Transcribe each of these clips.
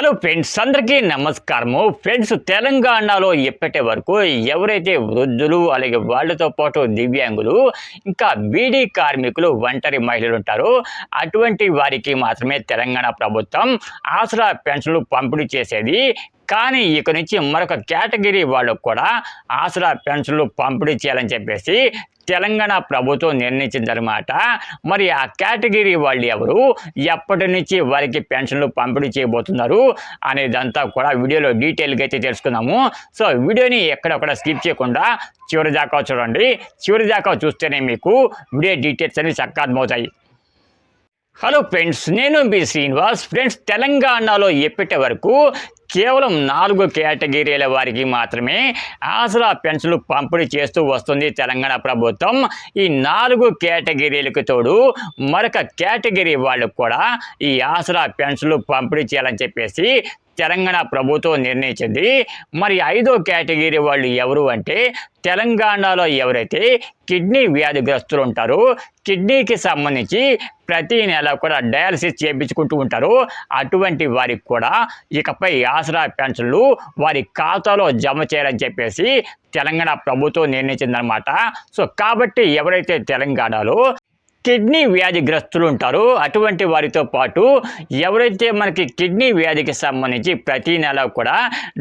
Hello friends అందరికీ నమస్కారము. Friends తెలంగాణలో ఇప్పటి వరకు ఎవరైతే వృద్ధులు అలాగే వాళ్ళతో పాటు దివ్యాంగులు ఇంకా బీడీ కార్మికులు ఒంటరి మహిళలు ఉంటారో అటువంటి వారికి మాత్రమే తెలంగాణ ప్రభుత్వం ఆసరా పెన్షన్లు పంపిణీ చేసేది కానీ ఇక నుంచి మరొక కేటగిరీ వాళ్ళకు కూడా ఆసరా పెన్షన్లు పంపిణీ చేయాలని చెప్పేసి తెలంగాణ ప్రభుత్వం నిర్ణయించిందనమాట మరి ఆ కేటగిరీ వాళ్ళు ఎవరు? ఎప్పటి నుంచి వారికి పెన్షన్లు పంపిణీ చేయబోతున్నారు అనేదంతా కూడా వీడియోలో డీటెయిల్గా అయితే తెలుసుకుందాము. సో వీడియోని ఎక్కడొక్కడ స్కిప్ చేయకుండా చివరి దాకా చూడండి. చివరి దాకా చూస్తేనే మీకు వీడియో డీటెయిల్స్ అనేవి చక్కగా అర్థమవుతాయి హలో ఫ్రెండ్స్ నేను బి శ్రీనివాస్. ఫ్రెండ్స్ తెలంగాణలో ఎప్పటి వరకు కేవలం నాలుగు కేటగిరీల వారికి మాత్రమే ఆసరా పెన్షన్లు పంపిణీ చేస్తూ వస్తుంది తెలంగాణ ప్రభుత్వం. ఈ నాలుగు కేటగిరీలకు తోడు మరొక కేటగిరీ వాళ్ళకు కూడా ఈ ఆసరా పెన్షన్లు పంపిణీ చేయాలని చెప్పేసి తెలంగాణ ప్రభుత్వం నిర్ణయించింది. మరి ఐదో కేటగిరీ వాళ్ళు ఎవరు అంటే తెలంగాణలో ఎవరైతే కిడ్నీ వ్యాధిగ్రస్తులు ఉంటారో కిడ్నీకి సంబంధించి ప్రతి నెల కూడా డయాలసిస్ చేయించుకుంటూ ఉంటారు అటువంటి వారికి కూడా ఇకపై ఆసరా పెన్షన్లు వారి ఖాతాలో జమ చేయాలని చెప్పేసి తెలంగాణ ప్రభుత్వం నిర్ణయించిందనమాట సో కాబట్టి ఎవరైతే తెలంగాణలో కిడ్నీ వ్యాధిగ్రస్తులు ఉంటారో. అటువంటి వారితో పాటు ఎవరైతే మనకి కిడ్నీ వ్యాధికి సంబంధించి ప్రతి నెల కూడా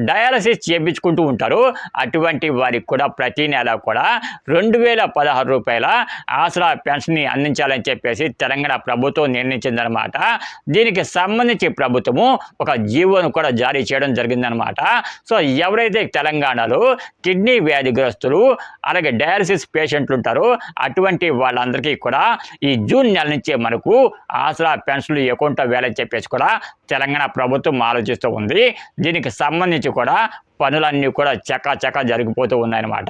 డయాలసిస్ చేయించుకుంటూ ఉంటారో అటువంటి వారికి కూడా ప్రతి నెల కూడా రెండు వేల పదహారు రూపాయల ఆసరా పెన్షన్ని అందించాలని చెప్పేసి తెలంగాణ ప్రభుత్వం నిర్ణయించిందనమాట దీనికి సంబంధించి ప్రభుత్వము ఒక జీవోను కూడా జారీ చేయడం జరిగిందనమాట సో ఎవరైతే తెలంగాణలో కిడ్నీ వ్యాధిగ్రస్తులు అలాగే డయాలసిస్ పేషెంట్లు ఉంటారో అటువంటి వాళ్ళందరికీ కూడా ఈ జూన్ నెల నుంచే మనకు ఆసరా పెన్షన్లు అకౌంట్ వేలని చెప్పేసి కూడా తెలంగాణ ప్రభుత్వం ఆలోచిస్తూ ఉంది. దీనికి సంబంధించి కూడా పనులన్నీ కూడా చకా చకా జరిగిపోతూ ఉన్నాయన్నమాట.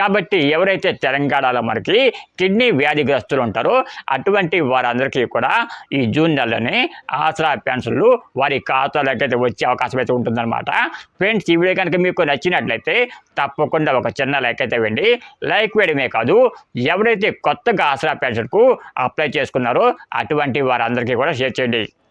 కాబట్టి ఎవరైతే తెలంగాణలో మనకి కిడ్నీ వ్యాధిగ్రస్తులు ఉంటారో అటువంటి వారందరికీ కూడా ఈ జూన్ నెలలోనే ఆసరా పెన్షన్లు వారి ఖాతాలోకి అయితే వచ్చే అవకాశం అయితే ఉంటుందన్నమాట. ఫ్రెండ్స్ ఈ వీడియో కనుక మీకు నచ్చినట్లయితే తప్పకుండా ఒక చిన్న లైక్ అయితే వెండి లైక్ వేయడమే కాదు ఎవరైతే కొత్తగా ఆసరా పెన్షన్కు అప్లై చేసుకున్నారో అటువంటి వారందరికీ కూడా షేర్ చేయండి.